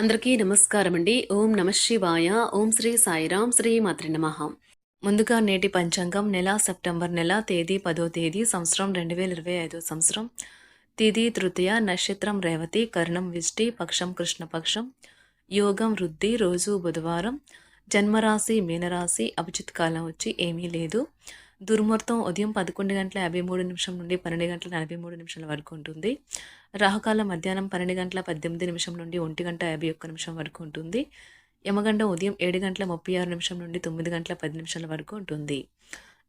అందరికీ నమస్కారం అండి ఓం నమ శివాయ. ఓం శ్రీ సాయిరాం శ్రీ మాతృ నమ. ముందుగా నేటి పంచాంగం నెల సెప్టెంబర్ నెల తేదీ పదో తేదీ సంవత్సరం రెండు వేల ఇరవై ఐదో సంవత్సరం. తిథి తృతీయ నక్షత్రం రేవతి కర్ణం విష్టి పక్షం కృష్ణపక్షం యోగం వృద్ధి రోజు బుధవారం. జన్మరాశి మీనరాశి అభిజిత్ కాలం వచ్చి ఏమీ లేదు. దుర్ముహూర్తం ఉదయం పదకొండు గంటల యాభై మూడు నిమిషం నుండి పన్నెండు గంటల నలభై మూడు నిమిషాల వరకు ఉంటుంది. రాహుకాలం మధ్యాహ్నం పన్నెండు గంటల పద్దెనిమిది నిమిషం నుండి ఒంటి గంట యాభై ఒక్క నిమిషం వరకు ఉంటుంది. యమగండ ఉదయం ఏడు గంటల ముప్పై ఆరు నిమిషం నుండి తొమ్మిది గంటల పది నిమిషాల వరకు ఉంటుంది.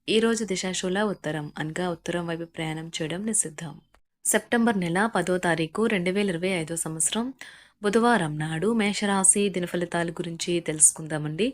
ఈరోజు దిశాశూల ఉత్తరం అనగా ఉత్తరం వైపు ప్రయాణం చేయడం నిషిద్ధం. సెప్టెంబర్ నెల పదో తారీఖు రెండు వేల ఇరవై ఐదో సంవత్సరం. బుధవారం నాడు మేషరాశి దినఫలితాల గురించి తెలుసుకుందామండి.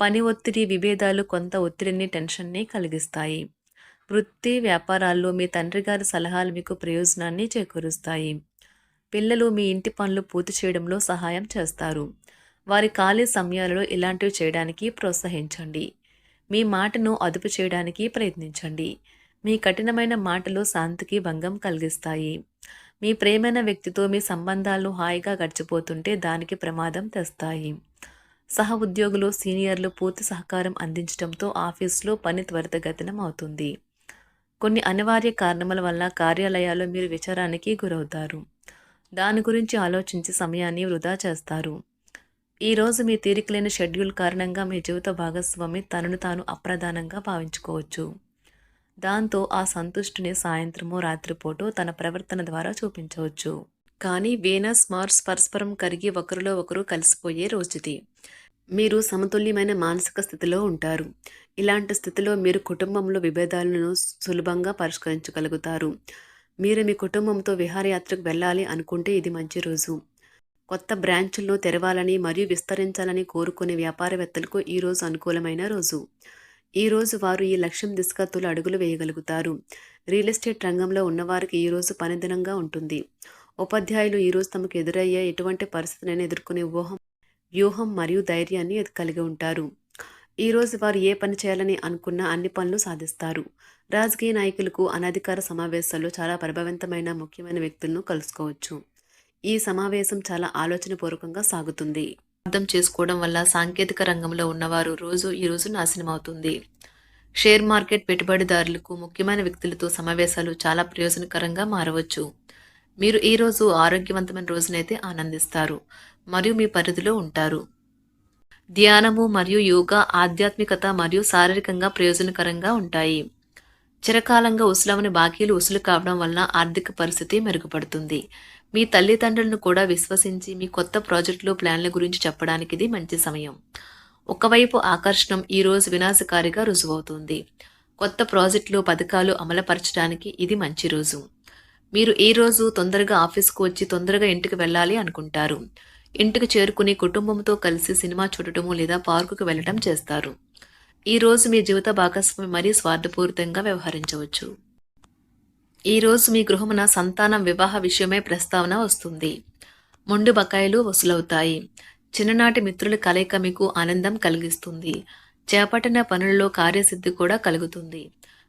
పని ఒత్తిడి విభేదాలు కొంత ఒత్తిడిని టెన్షన్ని కలిగిస్తాయి. వృత్తి వ్యాపారాల్లో మీ తండ్రి గారి సలహాలు మీకు ప్రయోజనాన్ని చేకూరుస్తాయి. పిల్లలు మీ ఇంటి పనులు పూర్తి చేయడంలో సహాయం చేస్తారు. వారి ఖాళీ సమయాలలో ఇలాంటివి చేయడానికి ప్రోత్సహించండి. మీ మాటను అదుపు చేయడానికి ప్రయత్నించండి. మీ కఠినమైన మాటలు శాంతికి భంగం కలిగిస్తాయి. మీ ప్రేమైన వ్యక్తితో మీ సంబంధాలు హాయిగా గడిచిపోతుంటే దానికి ప్రమాదం తెస్తాయి. సహ ఉద్యోగులు సీనియర్లు పూర్తి సహకారం అందించడంతో ఆఫీసులో పని త్వరితగతినం అవుతుంది. కొన్ని అనివార్య కారణముల వల్ల కార్యాలయాల్లో మీరు విచారానికి గురవుతారు. దాని గురించి ఆలోచించి సమయాన్ని వృధా చేస్తారు. ఈరోజు మీ తీరికలేని షెడ్యూల్ కారణంగా మీ జీవిత భాగస్వామి తనను తాను అప్రధానంగా భావించుకోవచ్చు. దాంతో ఆ సంతుష్టిని సాయంత్రమో రాత్రిపూటో తన ప్రవర్తన ద్వారా చూపించవచ్చు. కానీ వీనస్ మార్స్ పరస్పరం కరిగి ఒకరిలో ఒకరు కలిసిపోయే రోజుది. మీరు సమతుల్యమైన మానసిక స్థితిలో ఉంటారు. ఇలాంటి స్థితిలో మీరు కుటుంబంలో విభేదాలను సులభంగా పరిష్కరించగలుగుతారు. మీరు మీ కుటుంబంతో విహారయాత్రకు వెళ్ళాలి అనుకుంటే ఇది మంచి రోజు. కొత్త బ్రాంచులను తెరవాలని మరియు విస్తరించాలని కోరుకునే వ్యాపారవేత్తలకు ఈరోజు అనుకూలమైన రోజు. ఈ రోజు వారు ఈ లక్ష్యం దిశగా తొలి అడుగులు వేయగలుగుతారు. రియల్ ఎస్టేట్ రంగంలో ఉన్నవారికి ఈరోజు పనిదినంగా ఉంటుంది. ఉపాధ్యాయులు ఈరోజు తమకు ఎదురయ్యే ఎటువంటి పరిస్థితులను ఎదుర్కొనే ఊహం వ్యూహం మరియు ధైర్యాన్ని కలిగి ఉంటారు. ఈరోజు వారు ఏ పని చేయాలని అనుకున్న అన్ని పనులు సాధిస్తారు. రాజకీయ నాయకులకు అనధికార సమావేశాల్లో చాలా ప్రభావవంతమైన ముఖ్యమైన వ్యక్తులను కలుసుకోవచ్చు. ఈ సమావేశం చాలా ఆలోచనపూర్వకంగా సాగుతుంది. అర్థం చేసుకోవడం వల్ల సాంకేతిక రంగంలో ఉన్నవారు రోజు ఈ రోజు నాశనం అవుతుంది షేర్ మార్కెట్ పెట్టుబడిదారులకు ముఖ్యమైన వ్యక్తులతో సమావేశాలు చాలా ప్రయోజనకరంగా మారవచ్చు. మీరు ఈ రోజు ఆరోగ్యవంతమైన రోజునైతే ఆనందిస్తారు. మరియు మీ పరిధిలో ఉంటారు. ధ్యానము మరియు యోగా ఆధ్యాత్మికత మరియు శారీరకంగా ప్రయోజనకరంగా ఉంటాయి. చిరకాలంగా ఉసులవని బాకీలు ఉసులు కావడం వలన ఆర్థిక పరిస్థితి మెరుగుపడుతుంది. మీ తల్లిదండ్రులను కూడా విశ్వసించి మీ కొత్త ప్రాజెక్టులు ప్లాన్ల గురించి చెప్పడానికి ఇది మంచి సమయం. ఒకవైపు ఆకర్షణం ఈరోజు వినాశకారిగా రుజువవుతుంది. కొత్త ప్రాజెక్టులు పథకాలు అమలుపరచడానికి ఇది మంచి రోజు. మీరు ఈ రోజు తొందరగా ఆఫీస్కు వచ్చి తొందరగా ఇంటికి వెళ్ళాలి అనుకుంటారు. ఇంటికి చేరుకుని కుటుంబంతో కలిసి సినిమా చూడటము లేదా పార్కుకు వెళ్ళటం చేస్తారు. ఈ రోజు మీ జీవిత భాగస్వామి మరీ స్వార్థపూరితంగా వ్యవహరించవచ్చు. ఈ రోజు మీ గృహమున సంతానం వివాహ విషయమై ప్రస్తావన వస్తుంది. మొండు బకాయిలు వసూలవుతాయి. చిన్ననాటి మిత్రుల కలయిక మీకు ఆనందం కలిగిస్తుంది. చేపట్టిన పనులలో కార్యసిద్ధి కూడా కలుగుతుంది.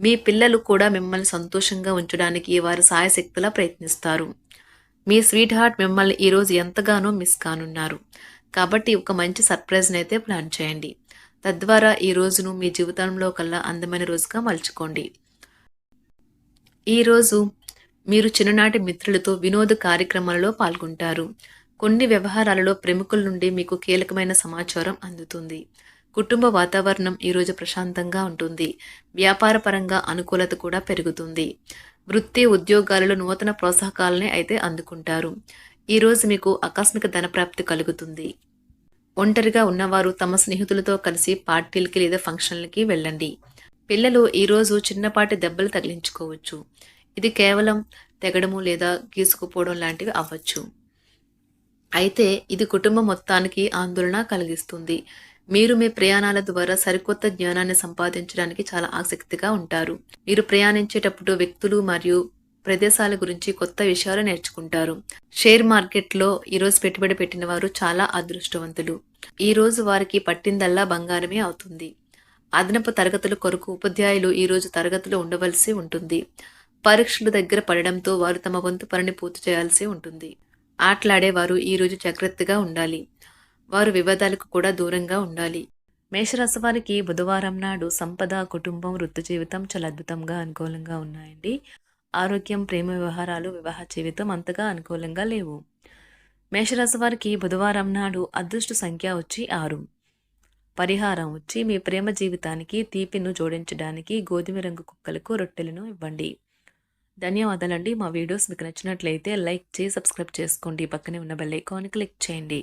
మీ పిల్లలు కూడా మిమ్మల్ని సంతోషంగా ఉంచడానికి వారు సాయశక్తులా ప్రయత్నిస్తారు. మీ స్వీట్ హార్ట్ మిమ్మల్ని ఈరోజు ఎంతగానో మిస్ కానున్నారు. కాబట్టి ఒక మంచి సర్ప్రైజ్ని అయితే ప్లాన్ చేయండి. తద్వారా ఈ రోజును మీ జీవితంలో కల్లా అందమైన రోజుగా మలుచుకోండి. ఈరోజు మీరు చిన్ననాటి మిత్రులతో వినోద కార్యక్రమాలలో పాల్గొంటారు. కొన్ని వ్యవహారాలలో ప్రముఖుల నుండి మీకు కీలకమైన సమాచారం అందుతుంది. కుటుంబ వాతావరణం ఈరోజు ప్రశాంతంగా ఉంటుంది. వ్యాపారపరంగా అనుకూలత కూడా పెరుగుతుంది. వృత్తి ఉద్యోగాలలో నూతన ప్రోత్సాహకాలని అయితే అందుకుంటారు. ఈరోజు మీకు ఆకస్మిక ధనప్రాప్తి కలుగుతుంది. ఒంటరిగా ఉన్నవారు తమ స్నేహితులతో కలిసి పార్టీలకి లేదా ఫంక్షన్లకి వెళ్ళండి. పిల్లలు ఈరోజు చిన్నపాటి దెబ్బలు తగిలించుకోవచ్చు. ఇది కేవలం తెగడము లేదా గీసుకుపోవడం లాంటివి అవ్వచ్చు. అయితే ఇది కుటుంబం మొత్తానికి ఆందోళన కలిగిస్తుంది. మీరు మీ ప్రయాణాల ద్వారా సరికొత్త జ్ఞానాన్ని సంపాదించడానికి చాలా ఆసక్తిగా ఉంటారు. మీరు ప్రయాణించేటప్పుడు వ్యక్తులు మరియు ప్రదేశాల గురించి కొత్త విషయాలు నేర్చుకుంటారు. షేర్ మార్కెట్లో ఈరోజు పెట్టుబడి పెట్టిన వారు చాలా అదృష్టవంతులు. ఈ రోజు వారికి పట్టిందల్లా బంగారమే అవుతుంది. అదనపు తరగతుల కొరకు ఉపాధ్యాయులు ఈరోజు తరగతులు ఉండవలసి ఉంటుంది. పరీక్షలు దగ్గర పడడంతో వారు తమ వంతు పనిని పూర్తి చేయాల్సి ఉంటుంది. ఆటలాడేవారు ఈరోజు జాగ్రత్తగా ఉండాలి. వారు వివాదాలకు కూడా దూరంగా ఉండాలి. మేషరాశి వారికి బుధవారం నాడు సంపద కుటుంబం వృత్తి జీవితం చాలా అద్భుతంగా అనుకూలంగా ఉన్నాయండి. ఆరోగ్యం ప్రేమ వ్యవహారాలు వివాహ జీవితం అంతగా అనుకూలంగా లేవు. మేషరాశి వారికి బుధవారం నాడు అదృష్ట సంఖ్య వచ్చి ఆరు. పరిహారం వచ్చి మీ ప్రేమ జీవితానికి తీపిను జోడించడానికి గోధుమ రంగు కుక్కలకు రొట్టెలను ఇవ్వండి. ధన్యవాదాలండి. మా వీడియోస్ మీకు నచ్చినట్లయితే లైక్ చేసి సబ్స్క్రైబ్ చేసుకోండి. పక్కనే ఉన్న బెల్ ఐకాన్ క్లిక్ చేయండి.